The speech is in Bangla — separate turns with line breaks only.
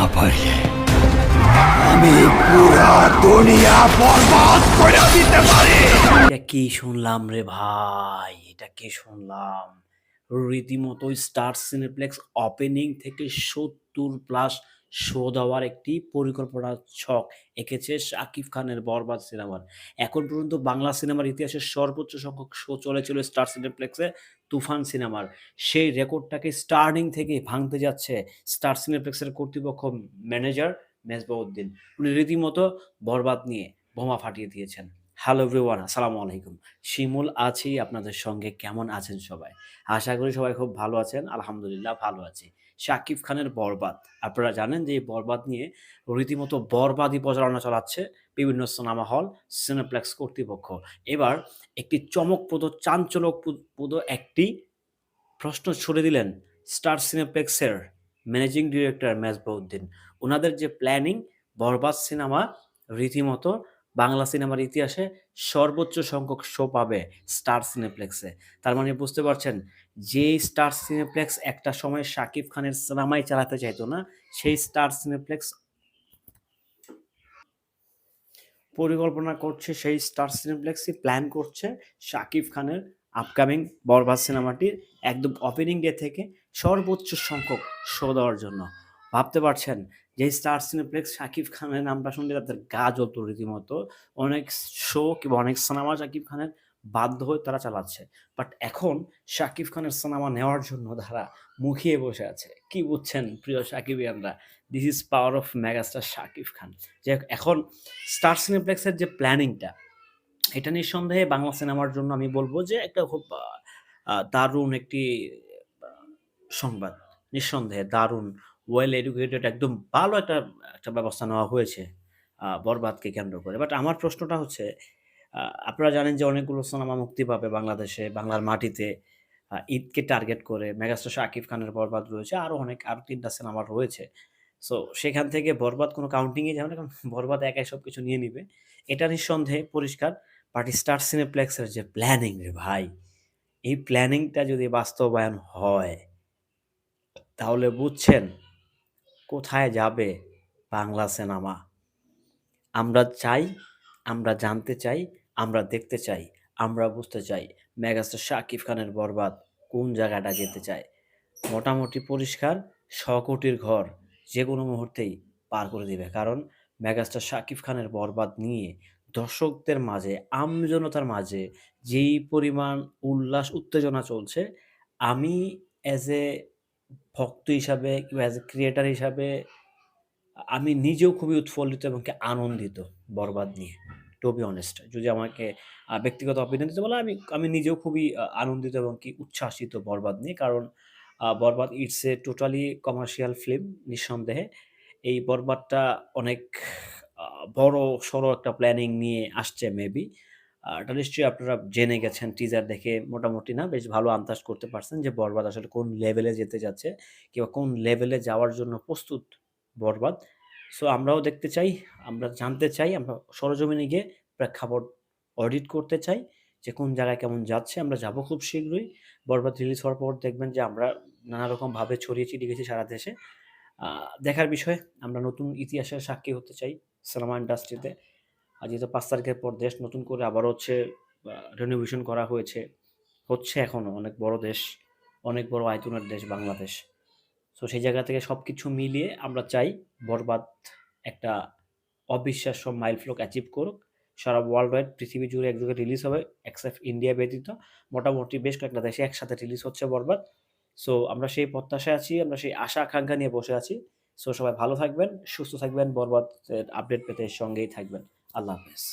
না পারলে আমি পুরা দুনিয়া বরবাদ করে দিতে পারি।
এটা কি শুনলাম রে ভাই? এটা কি শুনলাম? রীতিমতো স্টার সিনেপ্লেক্স ওপেনিং থেকে সত্তর প্লাস শো দেওয়ার একটি পরিকল্পনা ছক এঁকেছে শাকিব খানের বরবাদ সিনেমার এখন পর্যন্ত বাংলা সিনেমার ইতিহাসে সর্বোচ্চ সংখ্যক শো চলেছিল স্টার সিনেপ্লেক্সে তুফান সিনেমার। সেই রেকর্ডটাকে স্টার্টিং থেকে ভাঙতে যাচ্ছে স্টার সিনেপ্লেক্সের কর্তৃপক্ষ ম্যানেজার মেজবাউদ্দিন। উনি রীতিমতো বরবাদ নিয়ে বোমা ফাটিয়ে দিয়েছেন। হ্যালো এভরিওয়ান আসসালামু আলাইকুম। শিমুল আছি, আপনাদের সঙ্গে কেমন আছেন সবাই? আশা করি সবাই খুব ভালো আছেন, আলহামদুলিল্লাহ ভালো আছি। শাকিব খানের বরবাদ, আপনারা জানেন যে এই বরবাদ নিয়ে রীতিমতো বরবাদই প্রচারণা চালাচ্ছে বিভিন্ন সিনেমা হল, সিনেপ্লেক্স কর্তৃপক্ষ। এবার একটি চমকপ্রদ, চাঞ্চল্যপ্রদ একটি প্রশ্ন ছুড়ে দিলেন স্টার সিনেপ্লেক্সের ম্যানেজিং ডিরেক্টর মেজবাউদ্দিন। ওনাদের যে প্ল্যানিং, বরবাদ সিনেমা রীতিমতো বাংলা সিনেমার ইতিহাসে সর্বোচ্চ সংখ্যক শো পাবে স্টার সিনেপ্লেক্সে। তার মানে বুঝতে পারছেন যে স্টার সিনেপ্লেক্স একটা সময় শাকিব খানের সিনেমাই চালাতে চাইতো না, সেই স্টার সিনেপ্লেক্স পরিকল্পনা করছে, সেই স্টার সিনেপ্লেক্সই প্ল্যান করছে শাকিব খানের আপকামিং বরবাদ সিনেমাটির একদম ওপেনিং ডে থেকে সর্বোচ্চ সংখ্যক শো দেওয়ার জন্য। ভাবতে পারছেন? যে স্টার সিনেপ্লেক্স শাকিব খানের নামটা শুনলে তাদের গা জ্বলতো রীতিমতো। অনেক শো কিংবা অনেক সিনেমা শাকিব খানের বাধ্য হয়ে তারা চালাচ্ছে। বাট এখন শাকিব খানের সিনেমা নেওয়ার জন্য তারা মুখিয়ে বসে আছে। কি বুঝছেন প্রিয় সাকিবিয়ানরা this is power of megastar Shakib Khan. যে এখন স্টার সিনেপ্লেক্সের যে প্ল্যানিংটা, এটা নিঃসন্দেহে বাংলা সিনেমার জন্য আমি বলব যে একটা খুব দারুণ একটি সংবাদ। নিঃসন্দেহে দারুণ ওয়েল এডুকেটেড একদম ভালো একটা একটা ব্যবস্থা নেওয়া হয়েছে বরবাদকে কেন্দ্র করে। বাট আমার প্রশ্নটা হচ্ছে আপনারা জানেন যে অনেকগুলো সিনেমা মুক্তি পাবে বাংলাদেশে, বাংলার মাটিতে ঈদকে টার্গেট করে, মেগাস্টার শাকিব খানের বরবাদ রয়েছে আরও অনেক আরও তিনটা সিনেমা রয়েছে। সো সেখান থেকে বরবাদ কোনো কাউন্টিংয়ে যাবে না, কারণ বরবাদ একাই সব কিছু নিয়ে নিবে। এটা নিঃসন্দেহে পরিষ্কার বাট স্টার সিনেপ্লেক্সের যে প্ল্যানিং রে ভাই, এই প্ল্যানিংটা যদি বাস্তবায়ন হয়, তাহলে বুঝছেন কোথায় যাবে বাংলা সিনেমা? আমরা চাই, আমরা জানতে চাই, আমরা দেখতে চাই, আমরা বুঝতে চাই মেগাস্টার শাকিব খানের বরবাদ কোন জায়গাটা যেতে চায়। মোটামুটি পরিষ্কার কোটির ঘর যে কোনো মুহূর্তেই পার করে দিবে। কারণ মেগাস্টার শাকিব খানের বরবাদ নিয়ে দর্শকদের মাঝে, আমজনতার মাঝে যেই পরিমাণ উল্লাস, উত্তেজনা চলছে, আমি অ্যাজ এ ভক্ত হিসাবে কিংবা অ্যাজ এ ক্রিয়েটার হিসাবে আমি নিজেও খুবই উৎফুল্লিত এবং কি আনন্দিত বরবাদ নিয়ে টু বি অনেস্ট যদি আমাকে ব্যক্তিগত অপিনিয়ন দিতে বলে আমি আমি নিজেও খুবই আনন্দিত এবং কি উচ্ছ্বাসিত বরবাদ নিয়ে। কারণ Borbaad it's a totally commercial film নিঃসন্দেহে। এই বরবাদটা অনেক বড়, সড়ো একটা প্ল্যানিং নিয়ে আসছে মেবি এটা নিশ্চয়ই আপনারা জেনে গেছেন টিজার দেখে মোটামুটি না, বেশ ভালো আন্দাজ করতে পারছেন যে বরবাদ আসলে কোন লেভেলে যেতে যাচ্ছে কিংবা কোন লেভেলে যাওয়ার জন্য প্রস্তুত বরবাদ। সো আমরাও দেখতে চাই, আমরা জানতে চাই, আমরা সরজমিনে গিয়ে প্রেক্ষাপট অডিট করতে চাই যে কোন জায়গায় কেমন যাচ্ছে, আমরা যাব খুব শীঘ্রই। বরবাদ রিলিজ হওয়ার পর দেখবেন যে আমরা নানা রকমভাবে ছড়িয়ে ছিটিয়ে গেছি সারা দেশে। দেখার বিষয়ে আমরা নতুন ইতিহাসের সাক্ষী হতে চাই সিনেমা ইন্ডাস্ট্রিতে। আর যেহেতু পাঁচ তারিখের পর দেশ নতুন করে আবার হচ্ছে রেনোভেশন করা হয়েছে, হচ্ছে এখনও অনেক বড় দেশ, অনেক বড় আয়তনের দেশ বাংলাদেশ। সো সেই জায়গা থেকে সব কিছু মিলিয়ে আমরা চাই বরবাদ একটা অবিশ্বাস্য মাইলফ্লক অ্যাচিভ করুক। সারা ওয়ার্ল্ড ওয়াইড পৃথিবী জুড়ে একযোগে রিলিজ হবে এক্সেপ্ট ইন্ডিয়া ব্যতীত মোটামুটি বেশ কয়েকটা দেশে একসাথে রিলিজ হচ্ছে বরবাদ। সো আমরা সেই প্রত্যাশায় আছি, আমরা সেই আশা আকাঙ্ক্ষা নিয়ে বসে আছি। সো সবাই ভালো থাকবেন, সুস্থ থাকবেন বরবাদ আপডেট পেতে সঙ্গেই থাকবেন। আল্লাহ হাফেজ